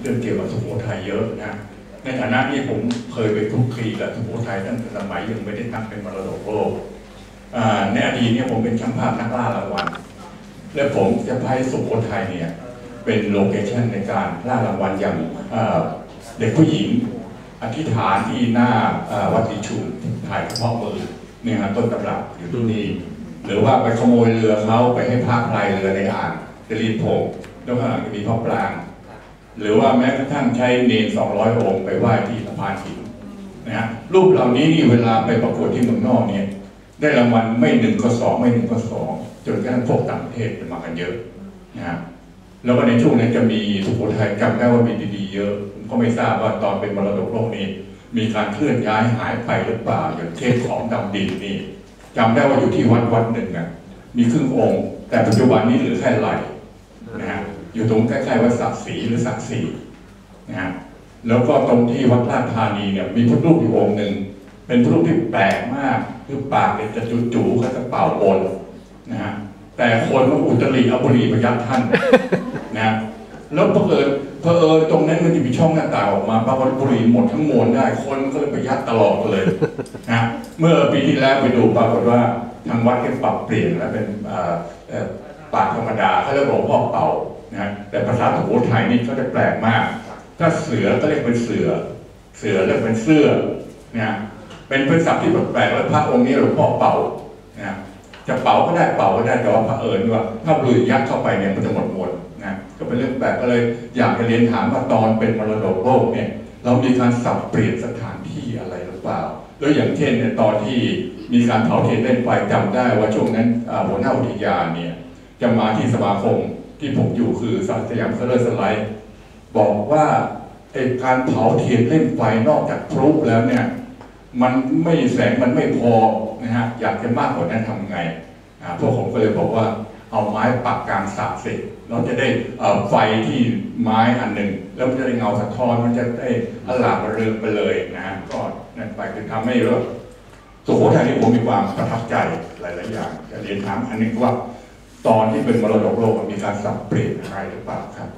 เรื่องเกี่ยวกับสุโขทัยเยอะนะในฐานะที่ผมเคยไปคุกคลีกับสุโขทัยตั้งแต่สมัยยังไม่ได้ตั้งเป็นมรดกโลกในอดีตเนี่ยผมเป็นช่างภาพนักล่ารางวัลและผมจะให้สุโขทัยเนี่ยเป็นโลเคชั่นในการล่ารางวัลอย่างเด็กผู้หญิงอธิษฐานที่หน้าวัดศรีชุมถ่ายเฉพาะมือเนี่ยฮะต้นตำรับอยู่ที่นี่หรือว่าไปขโมยเรือเขาไปให้พักพายเรือในอ่างจะรีดโพแล้วข้างมีพ่อปราง หรือว่าแม้กระทั่งใช้เนรสองร้อยองค์ไปไหว้ที่สะพานหินนะฮะรูปเหล่านี้นี่เวลาไปประกวดที่เมืองนอกเนี่ย ได้รางวัลไม่หนึ่งก็สองไม่หนึ่งก็สองจนกระทั่งพวกต่างประเทศมากันเยอะนะฮะแล้วก็ในช่วงนั้นจะมีสุโขทัยจำได้ว่ามีดีๆเยอะผมก็ไม่ทราบว่าตอนเป็นมรดกโลกนี้ มีการเคลื่อนย้ายหายไปหรือเปล่าอย่างเช่นของดำดินนี่จำได้ว่าอยู่ที่วัดวัดหนึ่งอะมีครึ่งองค์ แต่ปัจจุบันนี้เหลือแค่ไหล อยู่ตรงใกล้ๆวัดศักดิ์ศรีหรือศักดิ์ศรีนะฮะแล้วก็ตรงที่วัดราชธานีเนี่ยมีพระรูปอยู่องค์หนึ่งเป็นพระรูปที่แปลกมากคือปากเนี่ยจะจู่ๆเขาจะเป่าบนนะฮะแต่คนมันอุตริเอาบุหรี่มายัดท่านนะแล้วเผอิญเผอิญตรงนั้นมันจะมีช่องหน้าต่างออกมาปรากฏบุหรี่หมดทั้งมวลได้ คนก็เลยไปยัดตลอดเลยนะเมื่อปีที่แล้วไปดูปรากฏว่าทางวัดก็ปรับเปลี่ยนแล้วเป็นปากธรรมดาเขาเรียกหลวงพ่อเป่า นะแต่ภาษาสุโขทัยนี่เขาจะแปลกมาก ถ้าเสือก็เรียกเป็นเสือ เสือเรียกเป็นเสื้อนะเป็นเป็นศัพท์ที่แปลกๆแล้วพระองค์นี้หลวงพ่อเป่านะจะเป่าก็ได้เป่าก็ได้แต่ว่าพระเอิญว่า ถ้าบุหรี่ยัดเข้าไปเนี่ยมันจะหมดหมดนะก็เป็นเรื่องแปลกก็เลย อยากจะเรียนถามว่าตอนเป็นมรดกโลกเนี่ยเรามีการสับเปลี่ยนสถานที่อะไรหรือเปล่าแล้วอย่างเช่นเนี่ยตอนที่มีการเผาเทียนเล่นไฟจำได้ว่าช่วงนั้นหัวหน้าอุทยานเนี่ยจะมาที่สมาคม ที่ผมอยู่คือสยามเซเลอร์สไลด์บอกว่าไอการเผาเทียนเล่นไฟนอกจากพลุแล้วเนี่ย มันไม่แสงมันไม่พอนะฮะอยากจะมากกว่านั้นทำไงพวกผมก็เลยบอกว่าเอาไม้ปักกลางสระสิเราจะได้ไฟที่ไม้อันหนึ่ง แล้วมันจะได้เงาสะท้อนมันจะได้อลามระเริงไปเลยนะฮะก็นั่นไปคือทำให้ราสุโขทัยนี่ผมมีความประทับใจหลาย ๆ อย่างจะเรียนถามอันหนึงว่า ตอนที่เป็นมรดกโลกมันมีการสับเปลี่ยนอะไรหรือเปล่าครับ